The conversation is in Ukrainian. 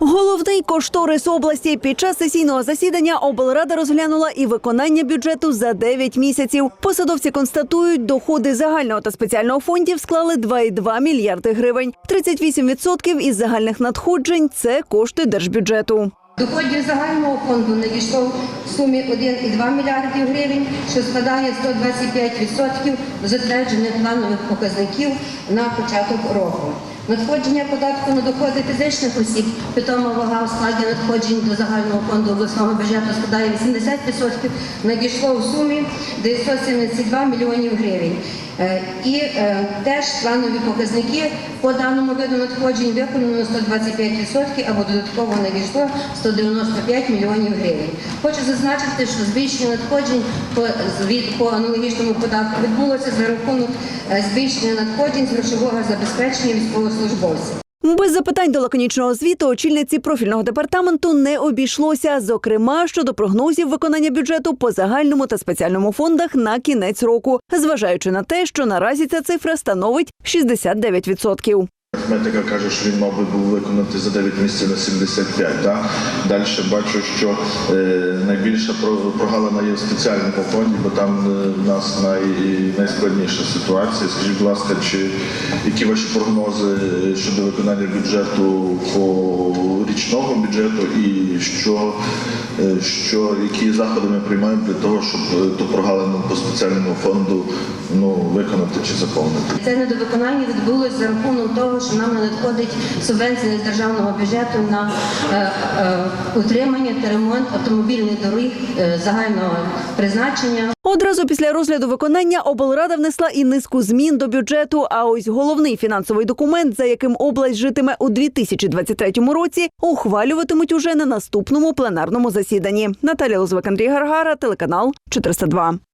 Головний кошторис області під час сесійного засідання облрада розглянула і виконання бюджету за 9 місяців. Посадовці констатують, доходи загального та спеціального фондів склали 2,2 мільярди гривень. 38% із загальних надходжень це кошти держбюджету. Доходів загального фонду надійшло в сумі 1,2 мільярдів гривень, що складає 125% затверджених планових показників на початок року. Надходження податку на доходи фізичних осіб, питома вага у складі надходжень до загального фонду обласного бюджету складає 80%, надійшло в сумі 972 мільйонів гривень. Е, І е, теж планові показники по даному виду надходжень виконано 125% або додатково надійшло 195 мільйонів гривень. Хочу зазначити, що збільшення надходжень по, аналогічному податку відбулося за рахунок е, збільшення надходжень з грошового забезпечення військовослужбовців. Без запитань до лаконічного звіту очільниці профільного департаменту не обійшлося. Зокрема, щодо прогнозів виконання бюджету по загальному та спеціальному фондах на кінець року, зважаючи на те, що наразі ця цифра становить 69%. Арифметика каже, що він мав би був виконати за 9 місяців на 75. Да? Далі бачу, що е, найбільша прогалина є в спеціальному фонді, бо там е, в нас най, найскладніша ситуація. Скажіть, будь ласка, чи які ваші прогнози щодо виконання бюджету по річного бюджету і що, е, що які заходи ми приймаємо для того, щоб е, ту прогалину по спеціальному фонду ну, виконати чи заповнити? Це недовиконання відбулося за рахунок того, що нам надходить субвенція з державного бюджету на е, е, утримання та ремонт автомобільних доріг е, загального призначення. Одразу після розгляду виконання облрада внесла і низку змін до бюджету. А ось головний фінансовий документ, за яким область житиме у 2023 році, ухвалюватимуть уже на наступному пленарному засіданні. Наталія Лозвик, Андрій Гаргара, телеканал 402.